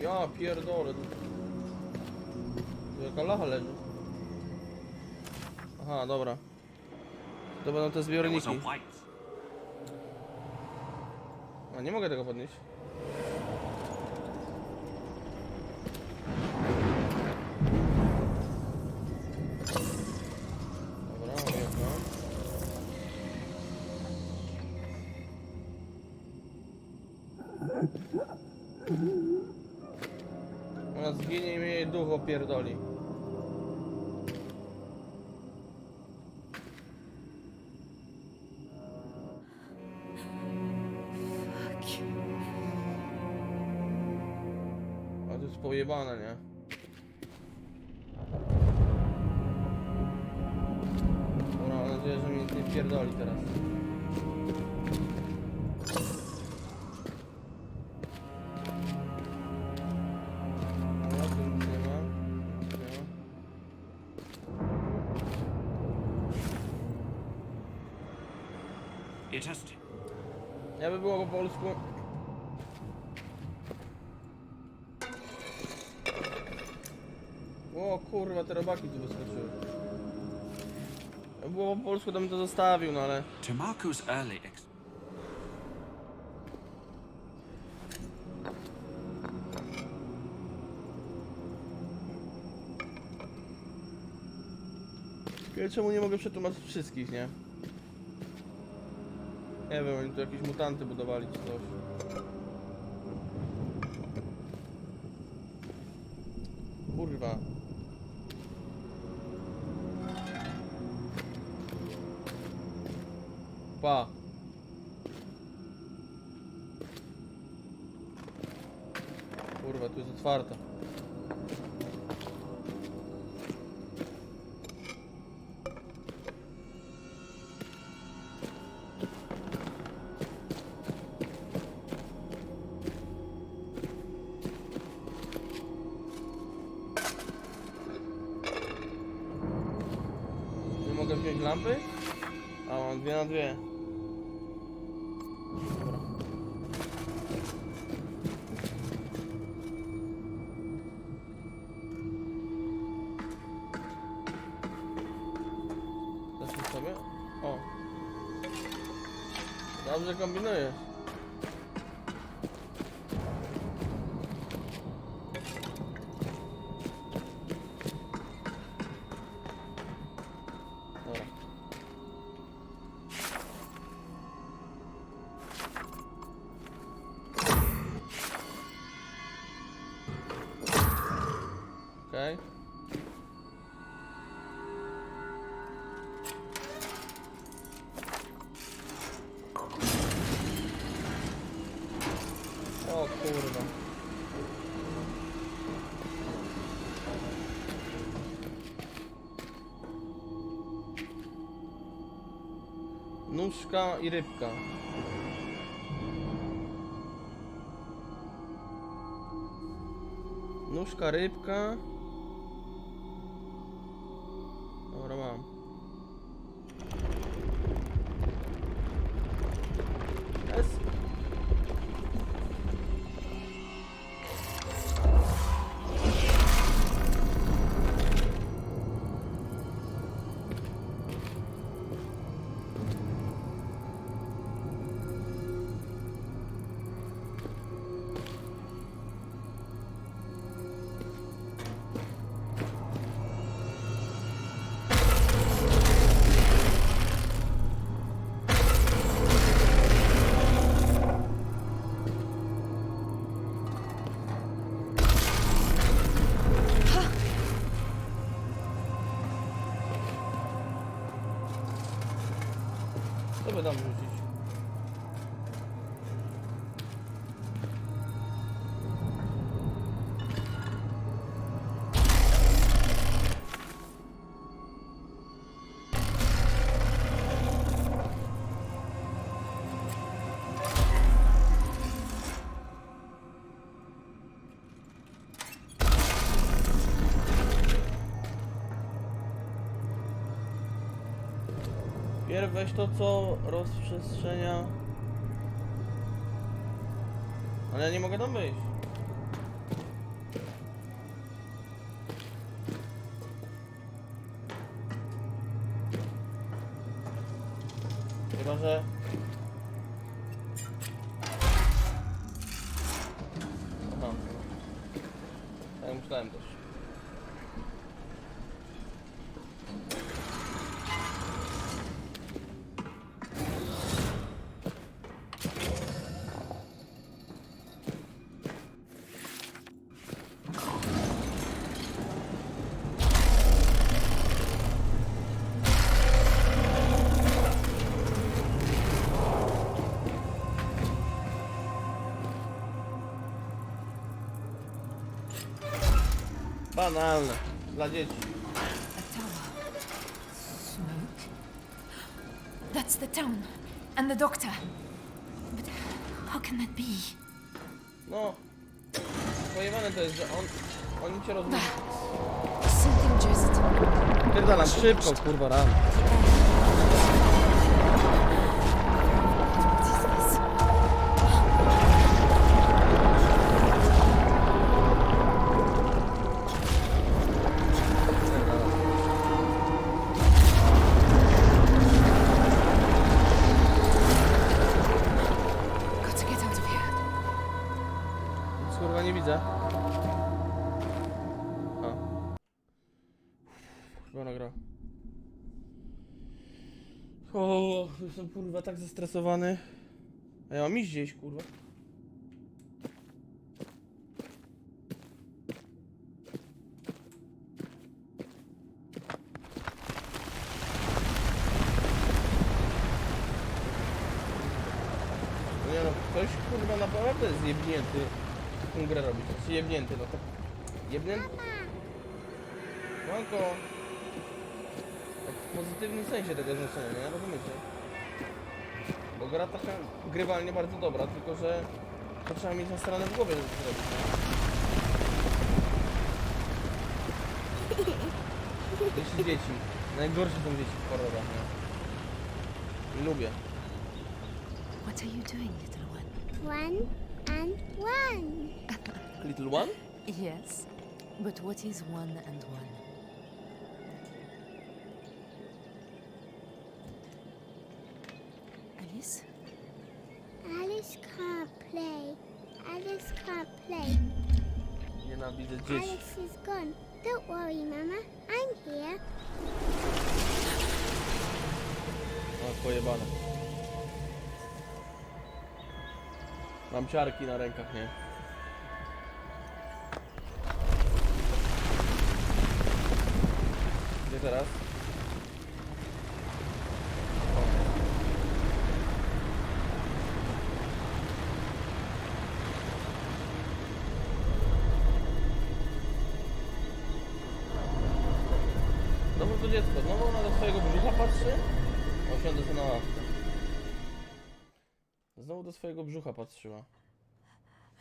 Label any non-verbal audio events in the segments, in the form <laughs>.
Ja pierdolę. Tu jaka lacha leży. Aha, dobra. To będą te zbiorniki. A nie mogę tego podnieść. Duch opierdoli. A to jest pojebane, nie? Dobra, mam nadzieję, że mnie nie pierdoli teraz. O kurwa, te robaki tu wyskoczyły. Było po polsku, to bym to zostawił, no ale... To Marco's early ex- Ja czemu nie mogę przetłumaczyć wszystkich, nie? Nie wiem, oni tu jakieś mutanty budowali czy coś. Kurwa. Pa. Kurwa, tu jest otwarta. Alacakam biner ya. Nóżka i rybka. Nóżka, rybka. Weź to, co rozprzestrzenia... Ale ja nie mogę tam wyjść. Banalne. Dla dzieci. A tower. Smoke? That's the town. And the doctor. But how can that be? No. Pojebane to jest, że on... Oni cię rozumieją. Something just. Pierdalam szybko, kurwa, ram. Jestem kurwa tak zestresowany. A ja mam iść gdzieś, kurwa. No Nie no, ktoś kurwa naprawdę jest jebnięty. Tą grę robić. Jest jebnięty, no to... Jebnięty? Manko! Tak w pozytywnym sensie tego znaczenia, nie? Rozumiecie? Bo gra taka grywalnie bardzo dobra, tylko że to trzeba mieć na stronę w głowie, żeby to zrobić? Jeśli dzieci. Najgorsze są dzieci w horrorach, nie? Lubię. What are you doing, little one? One and one. Little one? Yes. But what is one and one? Alice? Alice can't play. Alice can't play. Nienawidzę dzieci. Alice is gone. Don't worry, Mama. I'm here. O, pojebane. Mam ciarki na rękach, nie? Gdzie teraz? O. To dziecko, znowu ona do swojego brzucha patrzy? Osiądę sobie na ławkę. Znowu do swojego brzucha patrzyła.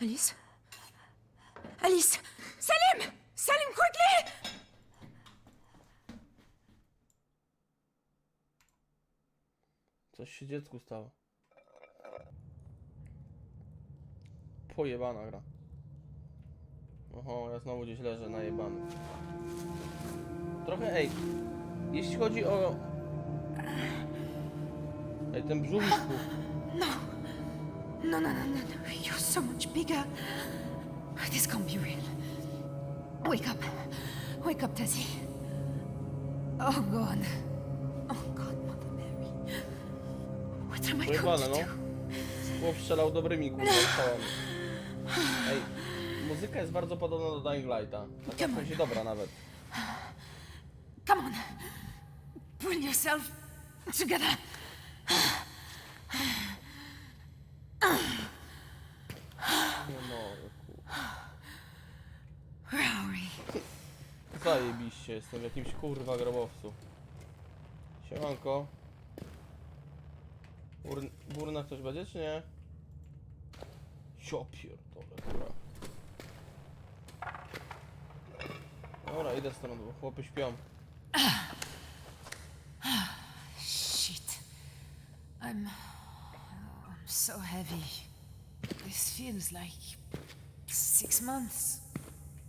Alice? Alice! Salim! Salim, quickly! Coś się dziecku stało. Pojebana gra. Oho, ja znowu gdzieś leżę najebany. Trochę, ej, jeśli chodzi o... Ej, ten brzuch. No, no, no, no, no. You're so much bigger. This can't be real. Wake up. Wake up, Tessie. Oh, God. Oh, God, Mother Mary. What am I going to no. do? Chłop strzelał dobrymi kurwa strzałami. Ej, muzyka jest bardzo podobna do Dying Lighta. Taka w sensie dobra nawet. Come on. Pull yourself together. We? Zajebiście, jestem w jakimś kurwa grobowcu. Siemanko. Ur... Burna ktoś będzie, czy nie? Sio pierdolę, kurwa. Dobra, idę stąd, bo chłopy śpią. Shit. I'm. I'm so heavy. This feels like six months.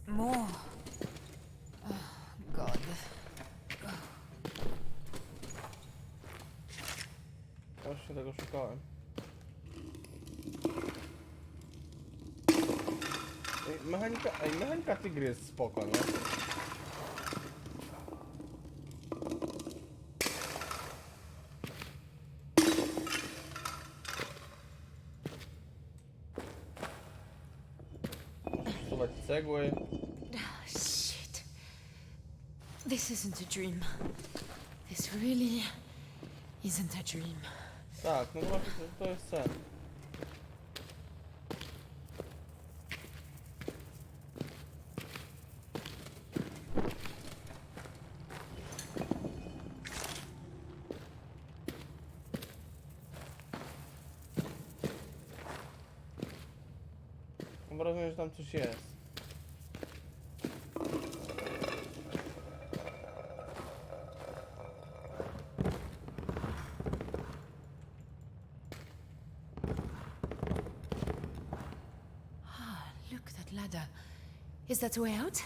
More. Oh, God. Właśnie tego szukałem. Ej, mechanika, ej, mechanika tej gry jest spoko, nie? Ah, shit. This isn't a dream. This really isn't a dream. Tak, no właśnie to, to jest sen. Mam wrażenie, że tam coś jest. Is that the way out?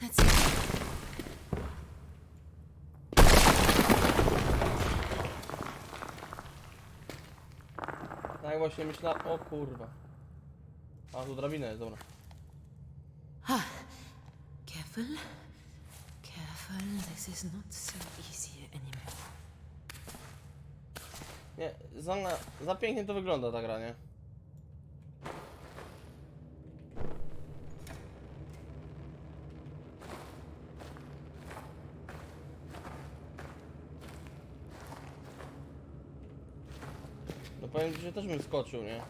That's it. Tak właśnie myślałem, o kurwa. A tu drabina jest, dobra. Ah, careful. Careful, this is not so easy anymore. Nie, za, za pięknie to wygląda ta gra, nie? Ci, że też bym skoczył, nie?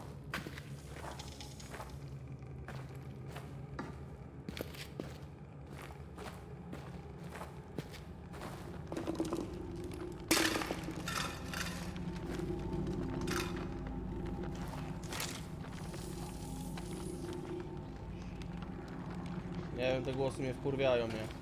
Nie wiem, te głosy mnie wkurwiają, nie?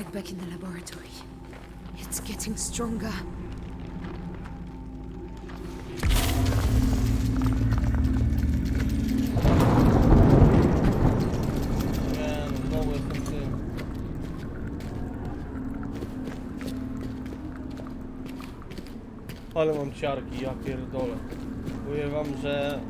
Like back in the laboratory. It's getting stronger. Ale mam ciarki, ja pierdolę. Mówię wam, że...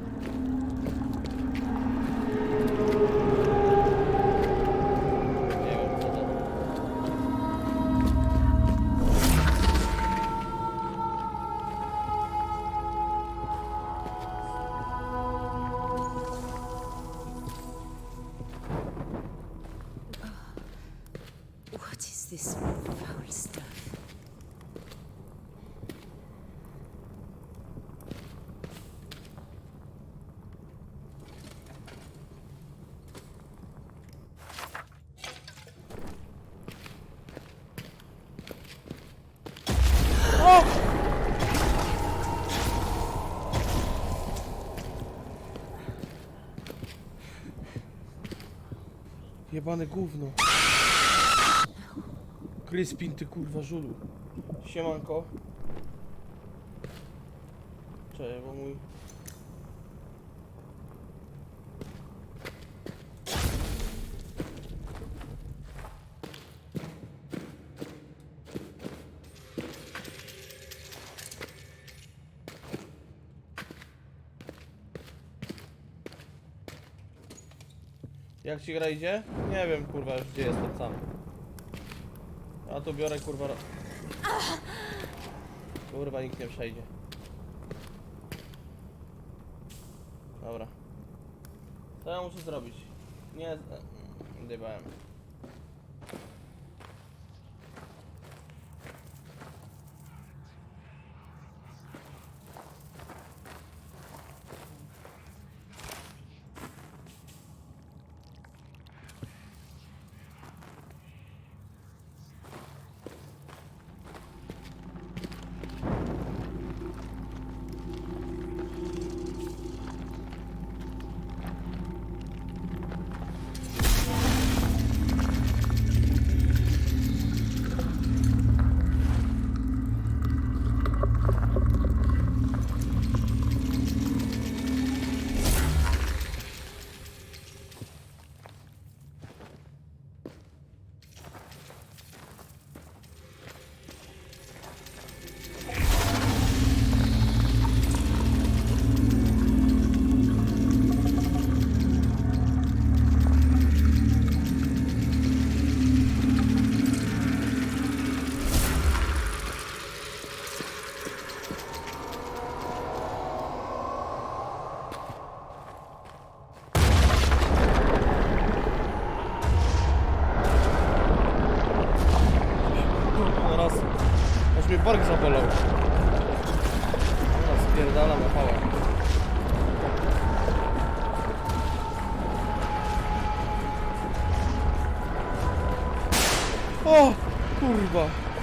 Jebane gówno. Kryspin, ty kurwa żulu. Siemanko. Cześć, bo mój... Ci gra idzie? Nie wiem, kurwa, już gdzie jestem sam. Ja tu biorę, kurwa... Kurwa, nikt nie przejdzie. Dobra. Co ja muszę zrobić? Nie... Dybałem.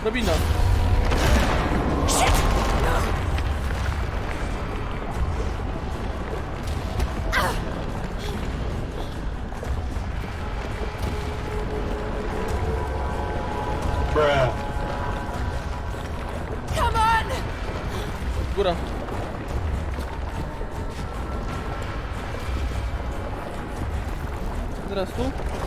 Robina. Góra. Teraz tu?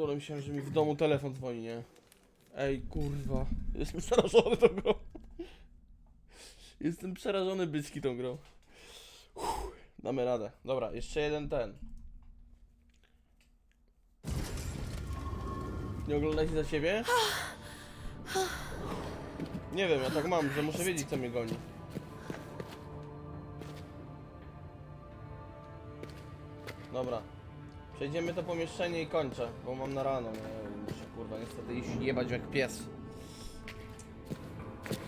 Pierdolę myślałem, że mi w domu telefon dzwoni, nie? Ej, kurwa. Jestem przerażony tą grą. Jestem przerażony bycki tą grą. Damy radę. Dobra, jeszcze jeden ten. Nie oglądajcie za siebie? Nie wiem, ja tak mam, że muszę wiedzieć co mnie goni. Dobra. Przejdziemy to pomieszczenie i kończę, bo mam na rano. Nie, muszę kurwa niestety iść jebać jak pies.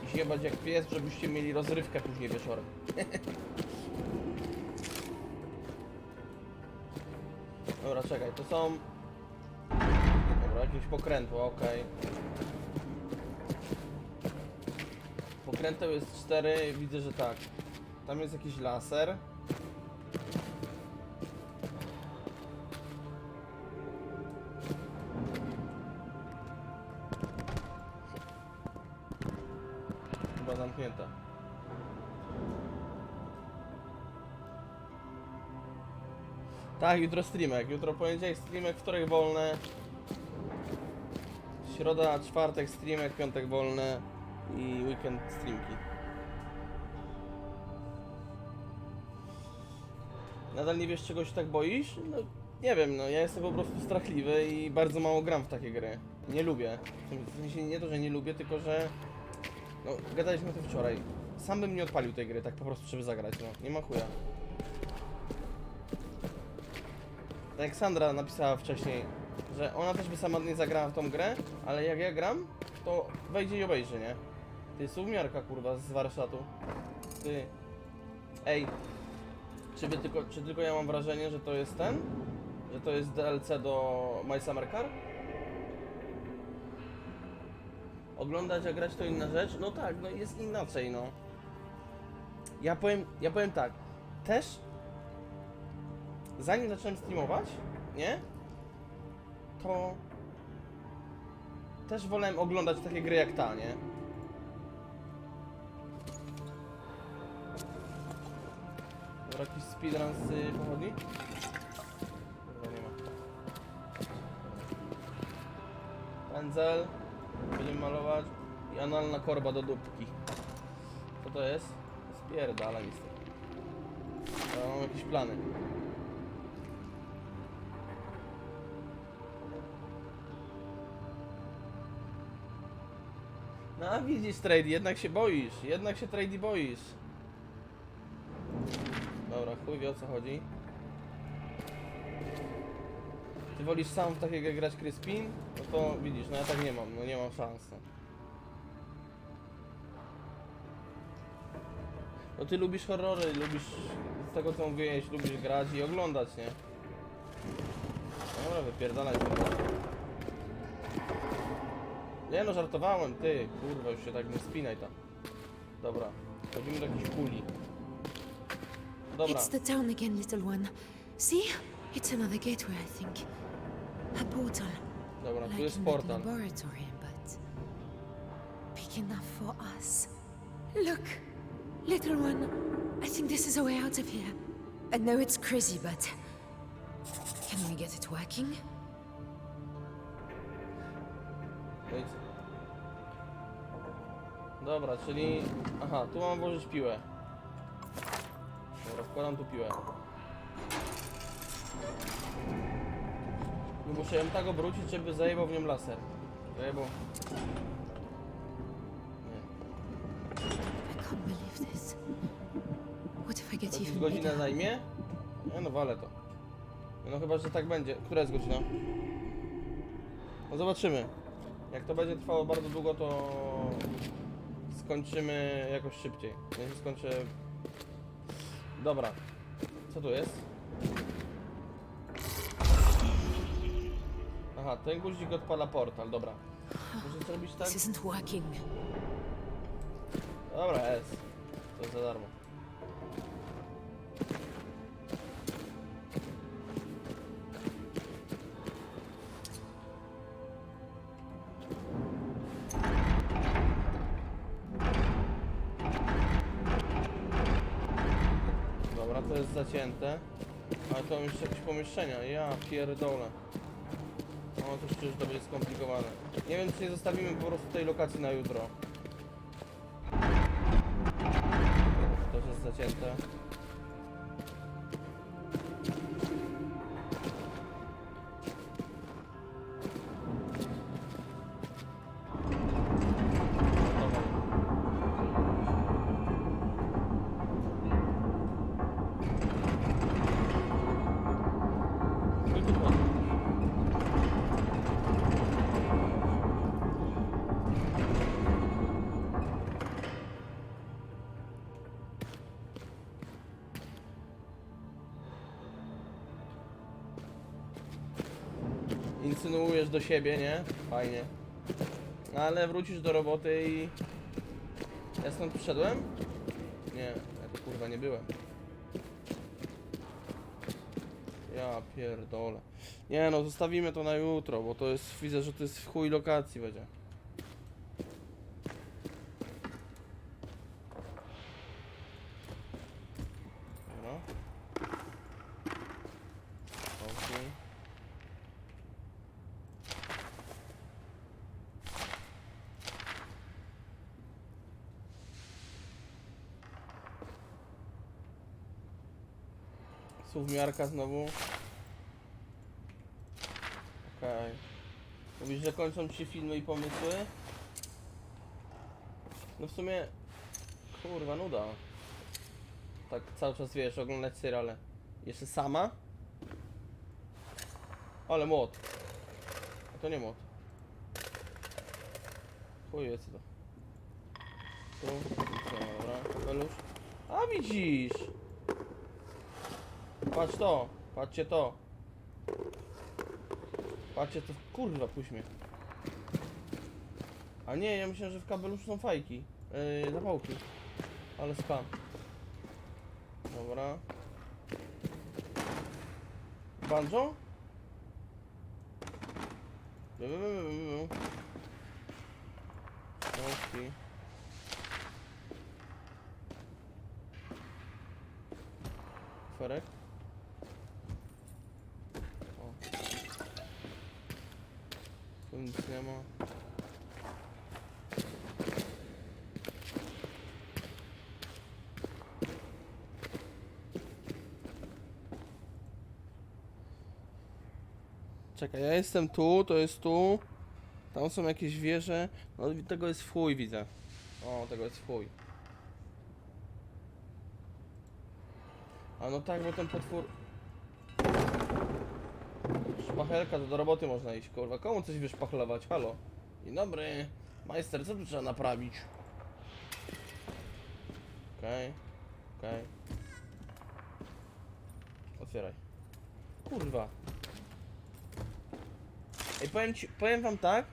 Iść jebać jak pies, żebyście mieli rozrywkę później wieczorem. <laughs> Dobra, czekaj, to są... Dobra, jakieś pokrętło, okej. Pokręteł jest 4, widzę, że tak. Tam jest jakiś laser. Tak, jutro streamek. Jutro poniedziałek streamek, wtorek wolne. Środa, czwartek streamek, piątek wolne i weekend streamki. Nadal nie wiesz czego się tak boisz? No nie wiem, no ja jestem po prostu strachliwy i bardzo mało gram w takie gry. Nie lubię. W sensie nie to, że nie lubię, tylko że no, gadaliśmy o tym wczoraj. Sam bym nie odpalił tej gry, tak po prostu, żeby zagrać, no. Nie ma chuja. Tak jak Sandra napisała wcześniej, że ona też by sama nie zagrała w tą grę, ale jak ja gram, to wejdzie i obejrzy, nie? Ty, sumiarka, kurwa, z warsztatu. Ty. Ej. Czy, wy tylko, czy tylko ja mam wrażenie, że to jest ten? Że to jest DLC do My Summer Car? Oglądać, a grać to inna rzecz? No tak, no jest inaczej, no. Ja powiem, ja powiem tak, też zanim zacząłem streamować, nie? To też wolałem oglądać takie gry jak ta, nie? Dobra, jakiś speedrun z pochodni? Kurwa, nie ma. Pędzel. Będziemy malować. I analna korba do dupki. Co to jest? Spierdala mi z mam jakieś plany. A widzisz Trady, jednak się boisz, jednak się Trady boisz. Dobra, chuj wie o co chodzi. Ty wolisz sam w takiego grać Crispin? No to widzisz, no ja tak nie mam, no nie mam szans. No. Ty lubisz horrory, lubisz z tego co mówiłeś, lubisz grać i oglądać, nie? Dobra, wypierdalaj kurwa. Nie no, żartowałem, ty, kurwa, już się tak nie spinaj tam. Dobra, do jakiejś kuli. Dobra, It's the town again, little one. See? It's another gateway, I think. A portal. dobra, tu jest portal. laboratory, but big enough for us. Look, little one. I think this is a way out of here. I know it's crazy, but can we get it working? Co? Dobra, czyli... Aha, tu mam włożyć piłę. Dobra, wkładam tu piłę. No muszę ją tak obrócić, żeby zajebał w nią laser. Zajebał. I I To godzinę zajmie? Nie no, walę to. No chyba, że tak będzie. Która jest godzina? No zobaczymy. Jak to będzie trwało bardzo długo, to skończymy jakoś szybciej. Ja się skończę... Dobra. Co tu jest? Aha, ten guzik odpala portal, dobra. Muszę zrobić tak? This isn't working. Dobra, jest. To jest za darmo. Dobra, to jest zacięte. Ale to jeszcze jakieś pomieszczenia. Ja pierdolę. No to przecież to będzie skomplikowane. Nie wiem, czy nie zostawimy po prostu tej lokacji na jutro. To jest zacięte. Do siebie, nie? Fajnie. No, Ale wrócisz do roboty i... Ja stąd przyszedłem? Nie, ja tu kurwa nie byłem. Ja pierdolę. Nie no, zostawimy to na jutro, bo to jest, widzę, że to jest w chuj lokacji będzie. Dobra. Okej. Słówmiarka znowu. Okej. Mówisz, że kończą ci filmy i pomysły? No w sumie... Kurwa, nuda. Tak cały czas, wiesz, oglądać seriale. Jeszcze sama? Ale młot. A to nie młot. Chuj jest to. Tu, dobra, kapelusz. A widzisz! Patrz to, patrzcie to. Patrzcie to, kurwa, puść mnie. A nie, ja myślałem, że w kabeluszu są fajki. Yy, zapałki. Ale spam. Dobra. Banjo? Okej. Ferek? O. Tu nic nie ma. Czekaj, ja jestem tu, to jest tu. Tam są jakieś wieże. No tego jest w widzę. O, tego jest w. A no tak, bo ten potwór... Szpachelka, to do roboty można iść, kurwa. Komu coś wyszpachlować? Halo. Dzień dobry. Majster, co tu trzeba naprawić? Okej. Okej. Otwieraj. Kurwa. Ej, powiem ci, powiem wam tak.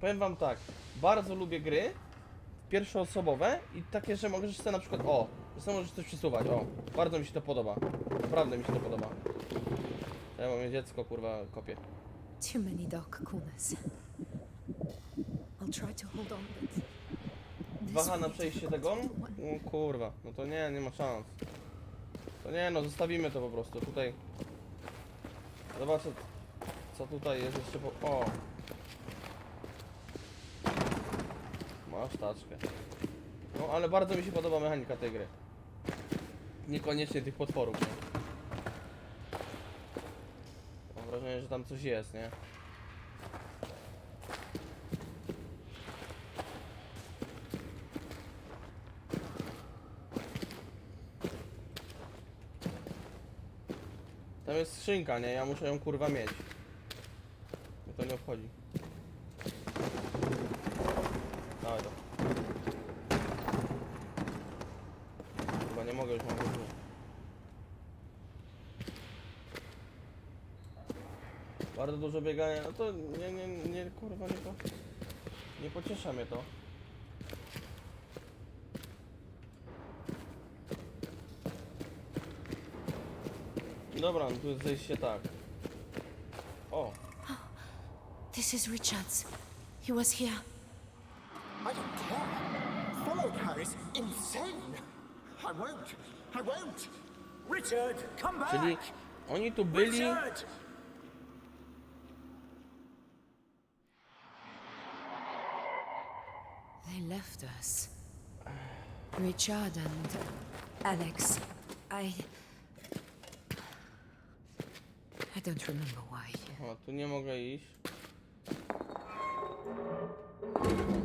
Powiem wam tak. Bardzo lubię gry pierwszoosobowe i takie, że możesz sobie na przykład, o, że sobie możesz coś przesuwać, o. Bardzo mi się to podoba. Naprawdę mi się to podoba. Ja mam dziecko, kurwa, kopie. Too many dark corners. I'll try to hold on, but Waha na przejście tego? No kurwa, no to nie, nie ma szans. To nie no, zostawimy to po prostu, tutaj... Zobaczę, co tutaj jest jeszcze po... O! Masz taczkę. No, ale bardzo mi się podoba mechanika tej gry. Niekoniecznie tych potworów, nie? Mam wrażenie, że tam coś jest, nie? Tam jest skrzynka, nie? Ja muszę ją kurwa mieć. To nie obchodzi. Dawaj to. Chyba nie mogę już mam dużo. Bardzo dużo biegania, no to nie, nie, nie, kurwa, nie po... Nie pociesza mnie to. Dobra, no tu jest zejście tak. O, This is Richards. He was here. I don't care. Following her is insane. I won't. I won't. Richard, come back. czyli oni tu byli... Richard! They left us. Richard and Alex. I. I don't remember why. O, tu nie mogę iść.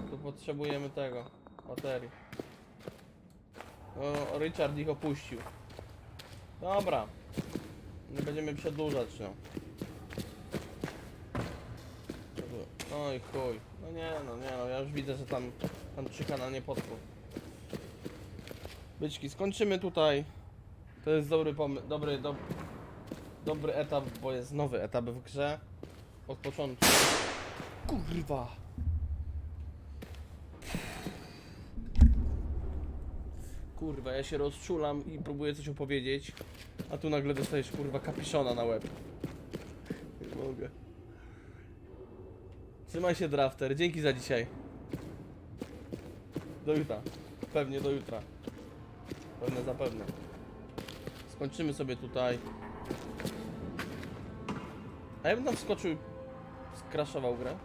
Tu potrzebujemy tego, baterii. O, Richard ich opuścił. Dobra. Nie będziemy przedłużać, no. No i chuj. No nie, no nie, no ja już widzę, że tam, tam czyha na nie potwór. Byczki, skończymy tutaj. To jest dobry pomysł, dobry, dob dobry etap, bo jest nowy etap w grze. Od początku. Kurwa. Kurwa, ja się rozczulam i próbuję coś opowiedzieć, a tu nagle dostajesz kurwa kapiszona na łeb. Nie mogę. Trzymaj się drafter, dzięki za dzisiaj. Do jutra. Pewnie do jutra. Pewne zapewne. Skończymy sobie tutaj. A ja bym tam wskoczył skraszował grę.